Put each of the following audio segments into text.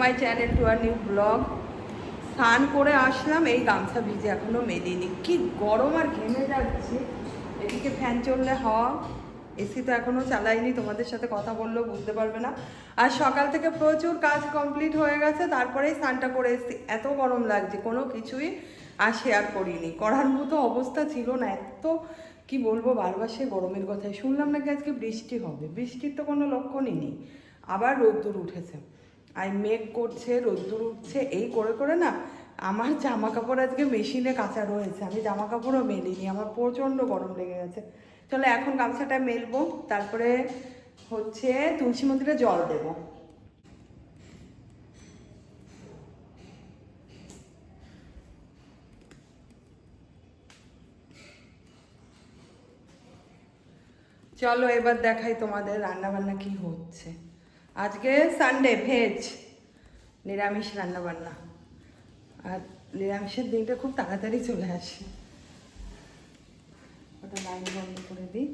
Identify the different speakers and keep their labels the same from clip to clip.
Speaker 1: My channel to R new vlog স্নান করে আসলাম, এই গামছা ভিজে এখনও মেলিনি। কি গরম আর ঘেমে যাচ্ছে। এদিকে ফ্যান চললে হওয়া। এসি তো এখনও চালাইনি তোমাদের সাথে কথা বললেও বুঝতে পারবে না। আর সকাল থেকে প্রচুর কাজ কমপ্লিট হয়ে গেছে, তারপরেই স্নানটা করে এসেছি। এত গরম লাগছে, কোনো কিছুই আর শেয়ার করিনি। করার মতো অবস্থা ছিল না, এত কি বলব, বারবার সে গরমের কথাই। শুনলাম নাকি আজকে বৃষ্টি হবে। বৃষ্টির তো কোনো লক্ষণই নেই। আবার রোদ্দুর উঠেছে। আর মেঘ করছে, রোদ্দুর উঠছে, এই করে করে না আমার জামা কাপড় আজকে মেশিনে কাঁচা রয়েছে। আমি জামা কাপড়ও মেলিনি, আমার প্রচণ্ড গরম লেগে গেছে। চলো এখন গামছাটা মেলবো, তারপরে হচ্ছে তুলসী মন্দিরে জল দেবো। চলো এবার দেখাই তোমাদের রান্না বান্না কি হচ্ছে। আজকে সানডে ভেজ নিরামিষ রান্না বান্না আর নিরামিষের দিনটা খুব তাড়াতাড়ি চলে আসে। ওটা লাইন বন্ধ করে দিই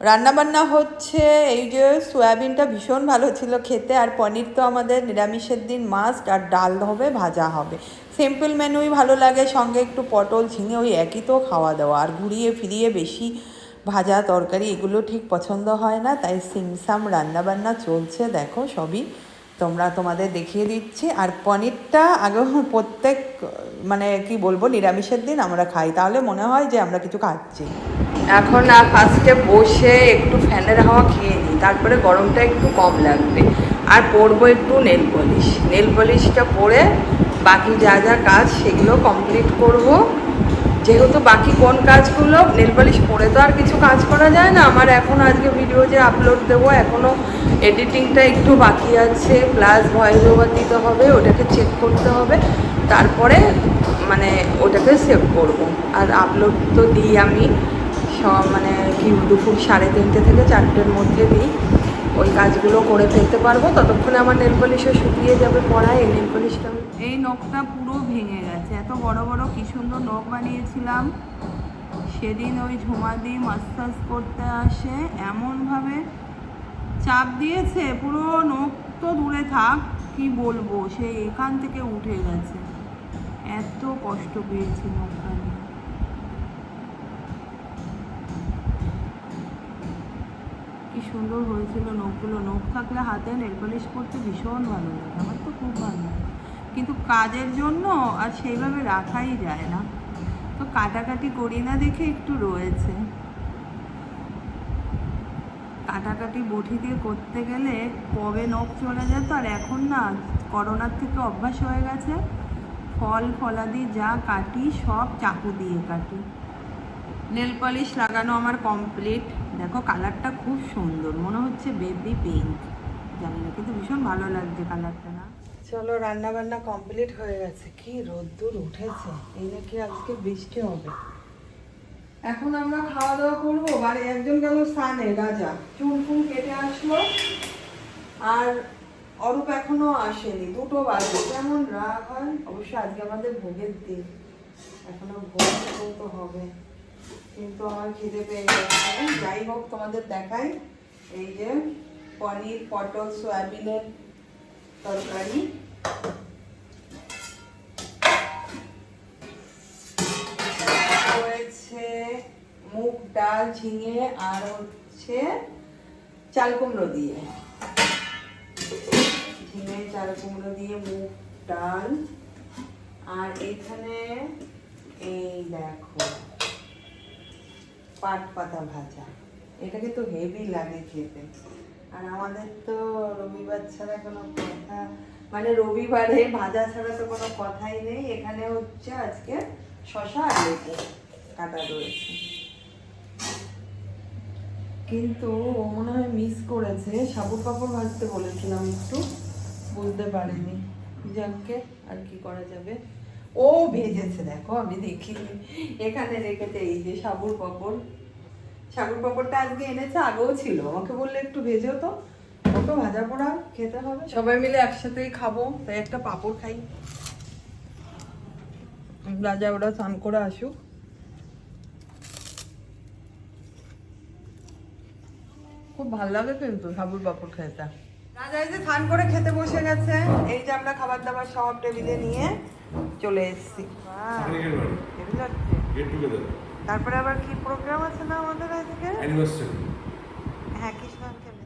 Speaker 1: রান্নাবান্না হচ্ছে, এই যে সয়াবিনটা ভীষণ ভালো ছিল খেতে, আর পনির তো আমাদের নিরামিষের দিন মাস্ট আর ডাল হবে, ভাজা হবে। সিম্পল মেনুই ভালো লাগে, সঙ্গে একটু পটল, ঝিঙে, ওই একই তো খাওয়া দাওয়া আর ঘুরিয়ে ফিরিয়ে বেশি ভাজা তরকারি এগুলো ঠিক পছন্দ হয় না, তাই সিমসাম রান্নাবান্না চলছে, দেখো সবই তোমরা তোমাদের দেখিয়ে দিচ্ছি। আর পনিরটা আগে প্রত্যেক মানে কি বলব, নিরামিষের দিন আমরা খাই, তাহলে মনে হয় যে আমরা কিছু খাচ্ছি। এখন আর ফার্স্টে বসে একটু ফ্যানের হাওয়া খেয়ে নিই, তারপরে গরমটা একটু কম লাগবে। আর পরবো একটু নেল পলিশ, নেল পলিশটা পরে বাকি যা যা কাজ সেগুলো কমপ্লিট করব। যেহেতু বাকি কোন কাজগুলো, নেল পলিশ পরে তো আর কিছু কাজ করা যায় না। আমার এখন আজকে ভিডিও যে আপলোড দেবো এখনও এডিটিংটা একটু বাকি আছে। প্লাস ভয়েস ওভার দিতে হবে, ওটাকে চেক করতে হবে। তারপরে মানে ওটাকে সেভ করব। আর আপলোড তো দিই আমি। সব মানে কি, দুপুর সাড়ে তিনটে থেকে চারটের মধ্যে দিই। ওই কাজগুলো করে ফেলতে পারব। ততক্ষণে আমার নেল পলিশও শুকিয়ে যাবে পড়ায়, এই নেল পলিশটা এই নখটা পুরো ভেঙে গেছে। এত বড় বড় কি সুন্দর নখ বানিয়েছিলাম। সেদিন ওই ঝুমা ঝুমাদি মাসাজ করতে আসে, এমনভাবে চাপ দিয়েছে, পুরো নখ তো দূরে থাক, কি বলব? সে এখান থেকে উঠে গেছে। এত কষ্ট পেয়েছি নখটা নিয়ে। কি সুন্দর হয়েছিল নখগুলো। নখ থাকলে হাতে নেল পলিশ করতে ভীষণ ভালো লাগে, আমার তো খুব ভালো লাগে। কিন্তু কাজের জন্য আর সেইভাবে রাখাই যায় না। তো কাটাকাটি করি না দেখে একটু রয়েছে। কাটাকাটি বটি দিয়ে করতে গেলে কবে নখ চলে যেত আর এখন না করোনার থেকে অভ্যাস হয়ে গেছে। ফল, ফলাদি যা কাটি সব চাকু দিয়ে কাটি। নেল পলিশ লাগানো আমার কমপ্লিট দেখো কালারটা খুব সুন্দর, মনে হচ্ছে বেবি পিঙ্ক জানি না, কিন্তু ভীষণ ভালো লাগছে কালারটা না। চলো রান্না বান্না কমপ্লিট হয়ে গেছে। কি রোদ্দুর উঠেছে। এই নাকি আজকে বৃষ্টি হবে। এখন আমরা খাওয়া দাওয়া করব। বাড়ি একজন গেল স্নানে, রাজা। চুল ফুল কেটে আসলো। আর অরূপ এখনও আসেনি। দুটো বাজে। কেমন রাগ হয়। অবশ্য আজকে আমাদের ভোগের দিন। এখনও ভোগ তো হবে। কিন্তু আমার খিদে পেয়ে গেছে। যাই হোক, তোমাদের দেখাই। এই যে পনির, পটল, সয়াবিনের তরকারি। রয়েছে মুগ ডাল, ঝিঙে, আর হচ্ছে চাল কুমড়ো দিয়ে। ঝিঙে, চাল কুমড়ো দিয়ে মুগ ডাল। আর এখানে এই দেখো। পাট পাতা ভাজা। এটাকে তো হেভি লাগে খেতে। আর আমাদের তো রবিবার ছাড়া কোনো কথা মানে রবিবারে ভাজা ছাড়া তো কোনো কথাই নেই। এখানে হচ্ছে আজকে শশা আর লেবু কাটা রয়েছে। কিন্তু ও মনে হয় মিস করেছে। সাবু পাপড় ভাজতে বলেছিলাম একটু, বুঝতে পারিনি। যাকে আর কি করা যাবে? ও ভেজেছে দেখো আমি দেখিনি এখানে রেখেছে এই যে সাবুর পাপড়। সাবুর পাপড়টা আজকে এনেছে, আগেও ছিল। আমাকে বললে একটু ভেজেও তো। ওকে ভাজা পোড়া খেতে হবে। সবাই মিলে একসাথেই খাব, তাই একটা পাপড় খাই। রাজা ওরা স্নান করে আসুক। খুব ভালো লাগে কিন্তু সাবুর পাপড় খেতে। রাজা এই যে স্নান করে খেতে বসে গেছে এই যে আমরা খাবার দাবার সব টেবিলে নিয়ে চলে এসেছি। তারপরে আবার কি প্রোগ্রাম আছে না আমাদের আজকে?
Speaker 2: অ্যানিভার্সারি
Speaker 1: হ্যাঁ কৃষ্ণ খেলে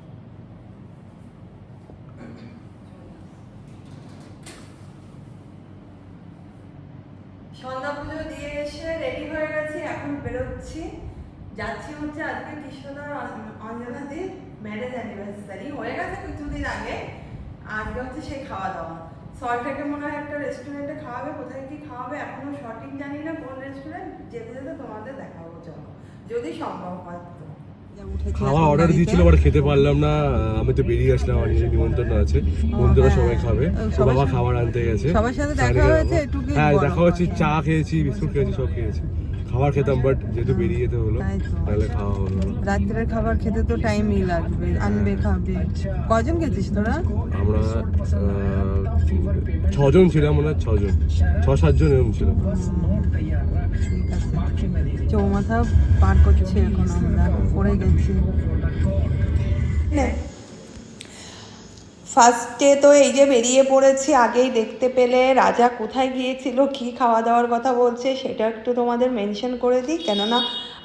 Speaker 1: সন্ধ্যা পুজো দিয়ে এসে রেডি হয়ে গেছি এখন বেরোচ্ছি। যাচ্ছি হচ্ছে আজকে কৃষ্ণদার অঞ্জনাদির ম্যারেজ অ্যানিভার্সারি হয়ে গেছে কিছুদিন আগে। আজকে হচ্ছে সেই খাওয়া দাওয়া। সল্টেকে মনে হয় একটা রেস্টুরেন্টে খাওয়াবে কোথায় কি খাওয়াবে এখনও সঠিক জানি না কোন রেস্টুরেন্ট যেতে যেতে তোমাদের দেখাবো চলো। যদি সম্ভব হয় তো।
Speaker 2: খাওয়া অর্ডার। দিয়েছিল বাট খেতে পারলাম না। আমি তো বেরিয়ে আসলাম আমার নিজের নিমন্ত্রণ আছে। বন্ধুরা
Speaker 1: হ্যাঁ।
Speaker 2: সবাই খাবে। বাবা খাবার আনতে গেছে।
Speaker 1: সবার সাথে দেখা হয়েছে,
Speaker 2: হ্যাঁ দেখা হচ্ছে চা খেয়েছি বিস্কুট খেয়েছি সব খেয়েছি। খাবার খেতাম বাট যেহেতু বেরিয়ে যেতে হলো তাহলে খাওয়া হলো
Speaker 1: রাত্রের খাবার খেতে তো টাইমই লাগবে আনবে খাবে। কজন গেছিস তোরা?
Speaker 2: আমরা ছজন ছিলাম মনে হয় ছজন। ছ সাতজন এরকম ছিলাম।
Speaker 1: চৌমাথা পার করছি এখন আমরা পড়ে গেছি। ফার্স্টে তো এই যে বেরিয়ে পড়েছি, আগেই দেখতে পেলে রাজা কোথায় গিয়েছিল, কি খাওয়া দাওয়ার কথা বলছে, সেটা একটু তোমাদের মেনশন করে দিই। কেননা,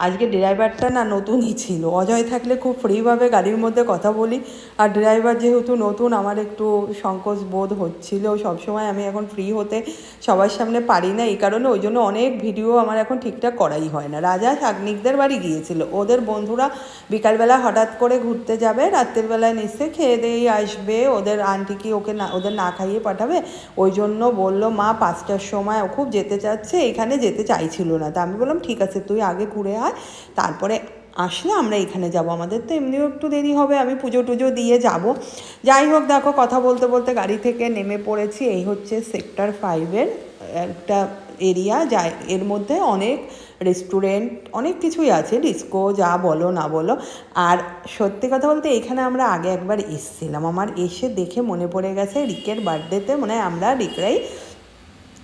Speaker 1: আজকে ড্রাইভারটা না নতুনই ছিল। অজয় থাকলে খুব ফ্রিভাবে গাড়ির মধ্যে কথা বলি। আর ড্রাইভার যেহেতু নতুন, আমার একটু সংকোচ বোধ হচ্ছিল। সবসময় আমি এখন ফ্রি হতে সবার সামনে পারি না, এই কারণে ওই জন্য অনেক ভিডিও আমার এখন ঠিকঠাক করাই হয় না। রাজা শাগনিকদের বাড়ি গিয়েছিল। ওদের বন্ধুরা বিকালবেলা হঠাৎ করে ঘুরতে যাবে রাত্রের বেলায় নিশ্চয়ই খেয়ে দিয়েই আসবে। ওদের আন্টি কি ওকে না, ওদের না খাইয়ে পাঠাবে? ওই জন্য বলল, মা, পাঁচটার সময় ও খুব যেতে চাচ্ছে, এখানে যেতে চাইছিল না। তা আমি বললাম, ঠিক আছে, তুই আগে ঘুরে আয়, তারপরে আসলে আমরা এখানে যাব। আমাদের তো এমনিও একটু দেরি হবে, আমি পুজো টুজো দিয়ে যাব। যাই হোক, দেখো, কথা বলতে বলতে গাড়ি থেকে নেমে পড়েছি। এই হচ্ছে সেক্টর ফাইভের একটা এরিয়া যা এর মধ্যে অনেক রেস্টুরেন্ট অনেক কিছুই আছে। ডিস্কো যা বলো না বলো। আর সত্যি কথা বলতে এখানে আমরা আগে একবার এসেছিলাম। আমার এসে দেখে মনে পড়ে গেছে রিকের বার্থডেতে মনে হয় আমরা রিকরাই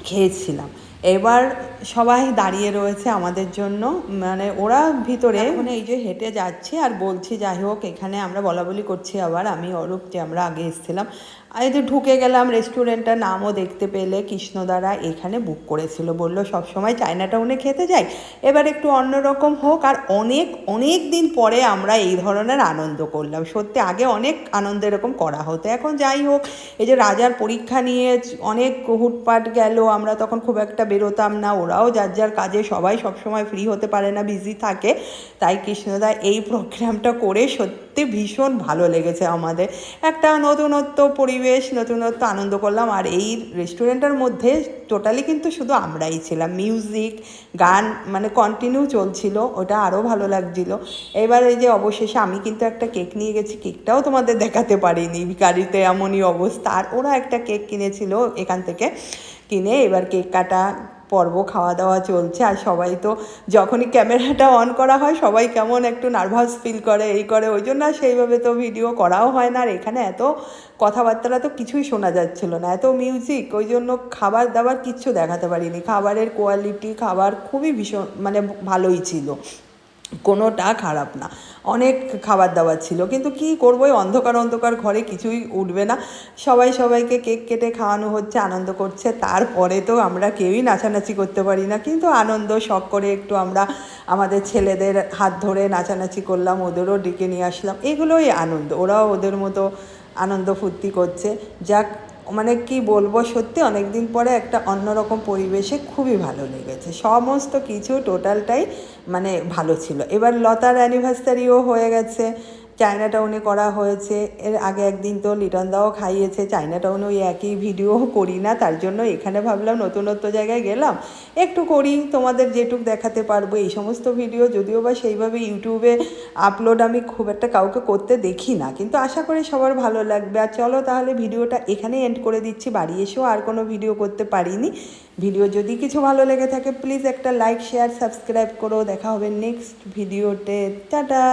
Speaker 1: খেয়েছিলাম। এবার সবাই দাঁড়িয়ে রয়েছে আমাদের জন্য। মানে ওরা ভিতরে মানে এই যে হেঁটে যাচ্ছি। আর বলছি যাই হোক এখানে আমরা বলা বলি করছি আবার। আমি অরূপ যে আমরা আগে এসেছিলাম। আর যে ঢুকে গেলাম রেস্টুরেন্টটার নামও দেখতে পেলে। কৃষ্ণদারা এখানে বুক করেছিল, বলল, সবসময় চায়না টাউনে খেতে যাই? এবার একটু অন্যরকম হোক। আর অনেক অনেক দিন পরে আমরা এই ধরনের আনন্দ করলাম। সত্যি, আগে অনেক আনন্দ এরকম করা হতো। এখন যাই হোক, এই যে রাজার পরীক্ষা নিয়ে অনেক হুটপাট গেল, আমরা তখন খুব একটা বেরোতাম না। ওরাও যার যার কাজে, সবাই সবসময় ফ্রি হতে পারে না বিজি থাকে। তাই কৃষ্ণদা এই প্রোগ্রামটা করে সত্যি ভীষণ ভালো লেগেছে আমাদের। একটা নতুনত্ব পরিবেশ, নতুনত্ব আনন্দ করলাম। আর এই রেস্টুরেন্টের মধ্যে টোটালি কিন্তু শুধু আমরাই ছিলাম। মিউজিক, গান মানে কন্টিনিউ চলছিল, ওটা আরও ভালো লাগছিল। এবার এই যে অবশেষে আমি কিন্তু একটা কেক নিয়ে গেছি। কেকটাও তোমাদের দেখাতে পারিনি। গাড়িতে এমনই অবস্থা। আর ওরা একটা কেক কিনেছিল এখান থেকে। কিনে এবার কেক কাটা পর্ব খাওয়া দাওয়া চলছে আর সবাই তো যখনই ক্যামেরাটা অন করা হয়, সবাই কেমন একটু নার্ভাস ফিল করে, এই করে, ওই জন্য সেইভাবে তো ভিডিও করাও হয় না। আর এখানে এত কথাবার্তাটা তো কিছুই শোনা যাচ্ছিল না। এত মিউজিক ওই জন্য খাবার দাবার কিচ্ছু দেখাতে পারিনি। খাবারের কোয়ালিটি খাবার খুবই ভীষণ মানে ভালোই ছিল। কোনোটা খারাপ না। অনেক খাবার দাবার ছিল। কিন্তু কি করব? অন্ধকার অন্ধকার ঘরে কিছুই উঠবে না। সবাই সবাইকে কেক কেটে খাওয়ানো হচ্ছে, আনন্দ করছে। তারপরে তো আমরা কেউই নাচানাচি করতে পারি না। কিন্তু আনন্দ, শখ করে একটু আমরা আমাদের ছেলেদের হাত ধরে নাচানাচি করলাম, ওদেরও ডেকে নিয়ে আসলাম। এগুলোই আনন্দ। ওরাও ওদের মতো আনন্দ ফুর্তি করছে। যাক মানে কি বলব, সত্যি অনেক দিন পরে একটা অন্যরকম পরিবেশে খুবই ভালো লেগেছে। সমস্ত কিছু টোটালটাই মানে ভালো ছিল। এবার লতার অ্যানিভার্সারিও হয়ে গেছে। চায়না টাউনে করা হয়েছে। এর আগে একদিন তো লিটন দাও খাইয়েছে। চায়না টাউনে ওই একই ভিডিও করি না, তার জন্য এখানে ভাবলাম নতুনত্ব জায়গায় গেলাম। একটু করি, তোমাদের যেটুক দেখাতে পারব এই সমস্ত ভিডিও যদিও বা সেইভাবে ইউটিউবে আপলোড আমি খুব একটা কাউকে করতে দেখি না, কিন্তু আশা করি সবার ভালো লাগবে। আর চলো তাহলে ভিডিওটা এখানে এন্ড করে দিচ্ছি। বাড়ি এসেও আর কোনো ভিডিও করতে পারিনি। ভিডিও যদি কিছু ভালো লেগে থাকে প্লিজ একটা লাইক শেয়ার সাবস্ক্রাইব করো। দেখা হবে নেক্সট ভিডিওতে টাটা